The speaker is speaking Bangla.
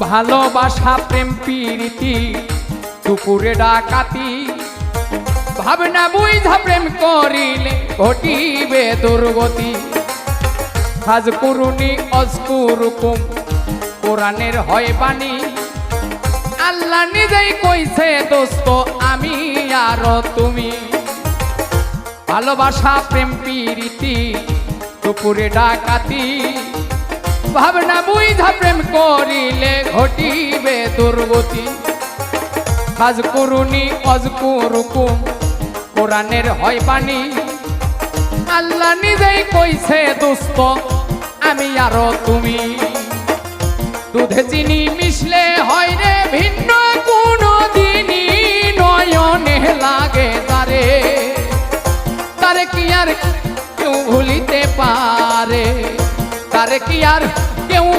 ভালোবাসা, প্রেম, প্রীতি দুপুরে ডাকাতি। ভাবনা, বুঝা, প্রেম করিলে ঘটিবে দুর্গতি। হাজ করুনি অস্কুরুকুম কোরআনের হয় বাণী। আল্লাহ নিজেই কইছে, দোস্ত, আমি আর তুমি। ভালোবাসা, প্রেম, প্রীতি দুপুরে ডাকাতি। ভাবনা বুঝা প্রেম করিলে ঘটিবে দুর্গতি। কাজ করুনি অজ করুকুম, কোরআনের হয় বাণী। আল্লাহ নিজেই কইছে, দোস্ত, আমি আরও তুমি। দুধে চিনি মিশলে হয় রে ভিন্ন কোনো দিনই নয়নে লাগে তারে। তারে কি আর কেউ ভুলিতে পারে? arrequiar Que um